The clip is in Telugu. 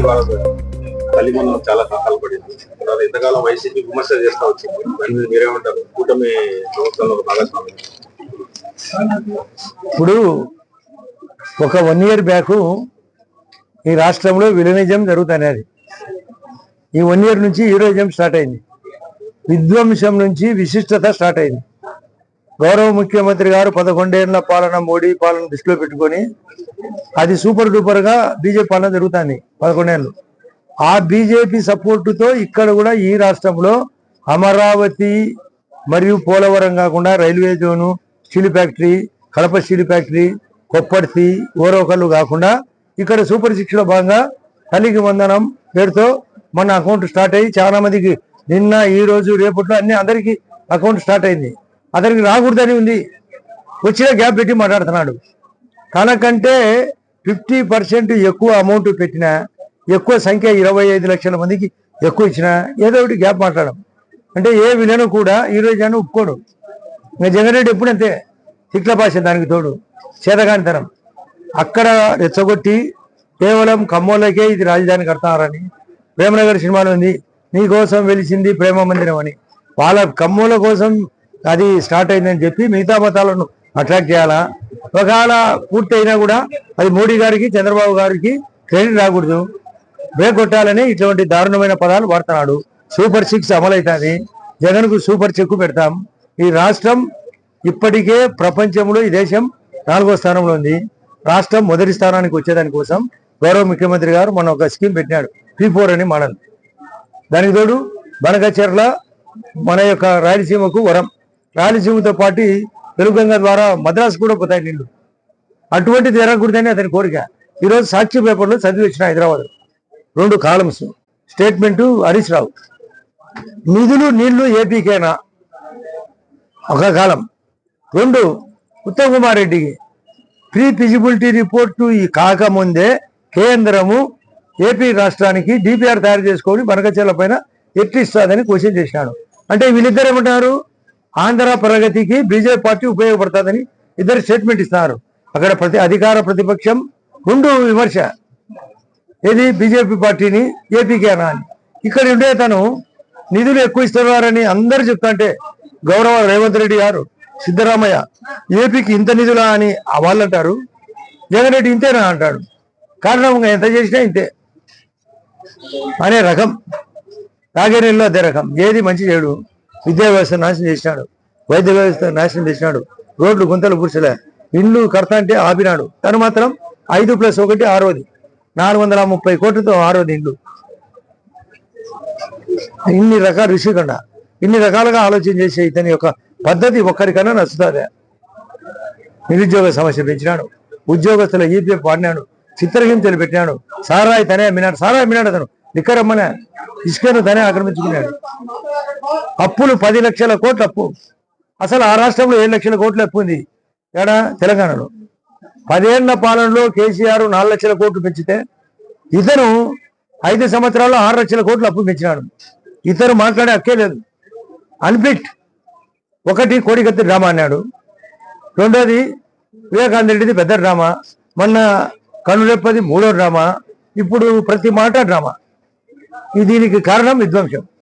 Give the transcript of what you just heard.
ఇవాళ వాళ్ళ మందరం చాలా కష్టాలు పడింది. తర్వాత ఎంతకాలం వైసీపీ విమర్శ చేస్తా వచ్చింది. దాని మీద మీరేమంటారు కూటమి ప్రభుత్వంలో భాగస్వామి. ఇప్పుడు ఒక వన్ ఇయర్ బ్యాక్ ఈ రాష్ట్రంలో విలనిజం జరుగుతున్నది ఈ వన్ ఇయర్ నుంచి హీరోయిజం స్టార్ట్ అయింది. విధ్వంసం నుంచి విశిష్టత స్టార్ట్ అయింది. గౌరవ ముఖ్యమంత్రి గారు పదకొండేళ్ళ పాలన మోడీ పాలన దృష్టిలో పెట్టుకొని అది సూపర్ డూపర్గా బీజేపీ పాలన జరుగుతుంది పదకొండేళ్ళు. ఆ బీజేపీ సపోర్టుతో ఇక్కడ కూడా ఈ రాష్ట్రంలో అమరావతి మరియు పోలవరం కాకుండా railway zone steel factory Kadapa steel factory Kopparthi Orvakallu కాకుండా ఇక్కడ సూపర్ శిక్షలో భాగంగా తల్లికి వందనం పేరుతో మన అకౌంట్ స్టార్ట్ అయ్యి చాలా మందికి నిన్న ఈ రోజు రేపట్లో అన్ని అందరికీ అకౌంట్ స్టార్ట్ అయింది. అతనికి రాకూడదని ఉంది. వచ్చిన గ్యాప్ పెట్టి మాట్లాడుతున్నాడు. తనకంటే ఫిఫ్టీ పర్సెంట్ ఎక్కువ అమౌంట్ పెట్టినా ఎక్కువ సంఖ్య ఇరవై ఐదు లక్షల మందికి ఎక్కువ ఇచ్చినా ఏదో ఒకటి గ్యాప్ మాట్లాడడం. అంటే ఏ విలను కూడా ఈ రోజు అని ఒప్పుకోడు. ఇంకా జగన్రెడ్డి ఎప్పుడు అంతే. తిట్ల భాష దానికి తోడు. చేతగానితనం. అక్కడ రెచ్చగొట్టి కేవలం కమ్మోళ్ళకే ఇది రాజధాని కడతారని ప్రేమనగర్ సినిమాలో ఉంది. నీ కోసం వెలిసింది ప్రేమ మందిరం అని. వాళ్ళ కమ్మోల కోసం అది స్టార్ట్ అయిందని చెప్పి మిగతా మతాలను అట్రాక్ట్ చేయాలా? ఒకవేళ పూర్తి అయినా కూడా అది మోడీ గారికి చంద్రబాబు గారికి క్రెడిట్ రాకూడదు. బ్రేక్ కొట్టాలని ఇటువంటి దారుణమైన పదాలు వాడుతున్నాడు. సూపర్ సిక్స్ అమలవుతుంది జగన్కు సూపర్ చెక్కు పెడతాం. ఈ రాష్ట్రం ఇప్పటికే ప్రపంచంలో ఈ దేశం నాలుగో స్థానంలో ఉంది. రాష్ట్రం మొదటి స్థానానికి వచ్చేదాని కోసం గౌరవ ముఖ్యమంత్రి గారు మన ఒక స్కీమ్ పెట్టినాడు. పీ ఫోర్ అని మోడల్. దానికి తోడు బనకచెర్ల మన యొక్క రాయలసీమకు వరం. రాయలసీమతో పాటు తెలుగంగ ద్వారా మద్రాసు కూడా పోతాయి నీళ్ళు. అటువంటిది జరగకూడదని అతని కోరిక. ఈరోజు సాక్షి పేపర్లో చదివి వచ్చిన హైదరాబాద్. రెండు కాలమ్స్. స్టేట్మెంట్ హరీష్ రావు. నిధులు నీళ్ళు ఏపీకేనా? ఒక కాలం. రెండు ఉత్తమ్ కుమార్ రెడ్డికి ప్రీ ఫిజిబిలిటీ రిపోర్టు ఈ కాకముందే కేంద్రము ఏపీ రాష్ట్రానికి డిపిఆర్ తయారు చేసుకొని బనకచెర్ల పైన ఎట్లిస్తుందని క్వశ్చన్ చేశాడు. అంటే వీళ్ళిద్దరు ఏమంటారు ఆంధ్ర ప్రగతికి బీజేపీ పార్టీ ఉపయోగపడుతుందని ఇద్దరు స్టేట్మెంట్ ఇస్తున్నారు. అక్కడ ప్రతి అధికార ప్రతిపక్షం రెండు విమర్శ. ఏది? బీజేపీ పార్టీని ఏపీకేనా అని ఇక్కడ ఉండే తను నిధులు ఎక్కువ ఇస్తున్నారని అందరూ చెప్తుంటే గౌరవ రేవంత్ రెడ్డి గారు సిద్ధరామయ్య ఏపీకి ఇంత నిధులా అని వాళ్ళు అంటారు జగన్ రెడ్డి ఇంతేనా అంటాడు కారణం ఎంత చేసినా ఇంతే. అనే రకం. రాగేనీళ్ళు అదే రకం. ఏది మంచి చేయడు విద్యా వ్యవస్థ నాశనం చేసినాడు. వైద్య వ్యవస్థ నాశనం చేసినాడు. రోడ్లు గుంతలు పురుషులే ఇండ్లు కడతా అంటే ఆపినాడు. తను మాత్రం ఐదు ప్లస్ ఒకటి ఆరోది. నాలుగు వందల ముప్పై కోట్లతో ఆరోది ఇండ్లు. ఇన్ని రకాల ఋషికండ ఇన్ని రకాలుగా ఆలోచన చేసే ఇతని యొక్క పద్ధతి ఒక్కరికన్నా నచ్చుతుంది. నిరుద్యోగ సమస్య పెంచినాడు. ఉద్యోగస్తుల ఈపీఎఫ్ వాడినాడు. చిత్రహింసలు పెట్టినాడు. సారాయి తనే అమ్మినాడు సారాయి అమ్మినాడు అతను. లిక్కరమ్మనే ఇసుకను తనే ఆక్రమించుకున్నాడు. అప్పులు పది లక్షల కోట్ల అప్పు. అసలు ఆ రాష్ట్రంలో ఏడు లక్షల కోట్లు అప్పు ఉంది. ఏడా? తెలంగాణలో. పదేళ్ళ పాలనలో కేసీఆర్ నాలుగు లక్షల కోట్లు పెంచితే ఇతను ఐదు సంవత్సరాల్లో ఆరు లక్షల కోట్లు అప్పు పెంచినాడు. ఇతను మాట్లాడే హక్కే లేదు. అన్ఫిట్. ఒకటి కోడికత్తి డ్రామా అన్నాడు. రెండోది వివేకానంద రెడ్డిది పెద్ద డ్రామా. మొన్న కనురెప్పది మూడో డ్రామా. ఇప్పుడు ప్రతి మాట డ్రామా. దీనికి కారణం విధ్వంసం.